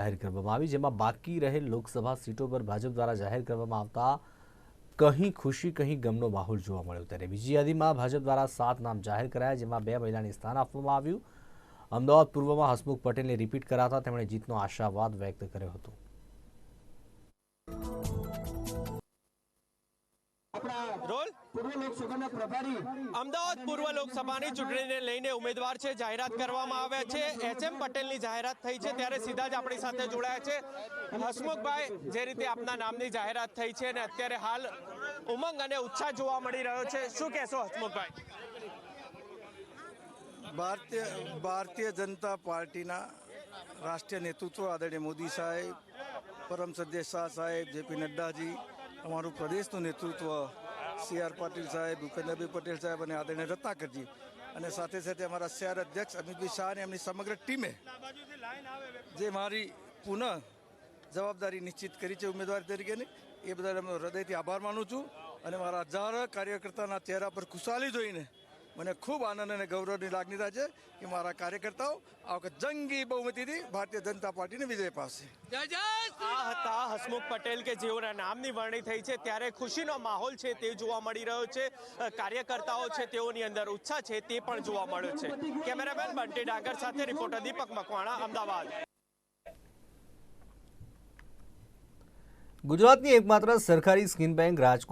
જાહેર કરવામાં આવી, જેમાં બાકી રહેલ લોકસભા સીટો પર ભાજપ દ્વારા જાહેર કરવામાં આવતા કહી ખુશી કહી ગમનો માહોલ જોવા મળ્યો. ત્યારે બીજી યાદીમાં ભાજપ દ્વારા સાત નામ જાહેર કરાયા, જેમાં બે મહિલાને સ્થાન આપવામાં આવ્યું. અમદાવાદ પૂર્વમાં હસમુખ પટેલને રિપીટ કરાતા તેમણે જીતનો આશાવાદ વ્યક્ત કર્યો હતો. રોલ? પૂર્વ લોકસભાના પ્રભારી અમદાવાદ પૂર્વ લોકસભાની ચૂંટણીને લઈને ઉમેદવાર છે જાહેરાત કરવામાં આવ્યા છે. એચ એમ પટેલની જાહેરાત થઈ છે ત્યારે સીધા જ આપણી સાથે જોડાયા છે. હસમુખભાઈ જે રીતે આપના નામની જાહેરાત થઈ છે અને અત્યારે હાલ ઉમંગ અને ઉત્સાહ જોવા મળી રહ્યો છે. શું કહેશો હસમુખભાઈ? ભારતીય ભારતીય જનતા પાર્ટીના રાષ્ટ્રીય નેતૃત્વ આદરણીય મોદી સાહેબ પરમ સદ્ય શાહ સાહેબ જેપી નડ્ડાજી અમારું પ્રદેશનું નેતૃત્વ સી આર પાટીલ સાહેબ, ભૂપેન્દ્રભાઈ પટેલ સાહેબ અને આદરણીય રત્નાકરજી અને સાથે સાથે અમારા શહેર અધ્યક્ષ અમિતભાઈ શાહ અને એમની સમગ્ર ટીમે જે મારી પુનઃ જવાબદારી નિશ્ચિત કરી છે ઉમેદવાર તરીકેની, એ બદલ હૃદયથી આભાર માનું છું અને મારા હજાર કાર્યકર્તાના ચહેરા પર ખુશાલી જોઈને મને ખૂબ આનંદ અને ગૌરવની લાગણી થાય છે કે મારા કાર્યકર્તાઓ આ વખત જંગી બહુમતીથી ભારતીય જનતા પાર્ટીને વિજય પામશે. આ હતા હસમુખ પટેલ કે જેઓના નામની વરણી થઈ છે ત્યારે ખુશીનો માહોલ છે તે જોવા મળી રહ્યો છે. કાર્યકર્તાઓ છે તેઓની અંદર ઉત્સાહ છે તે પણ જોવા મળ્યો છે. કેમેરામેન બંટી ડાગર સાથે રિપોર્ટર દીપક મકવાણા અમદાવાદ. ગુજરાતની એકમાત્ર સરકારી સ્કીન બેંક રાજકોટ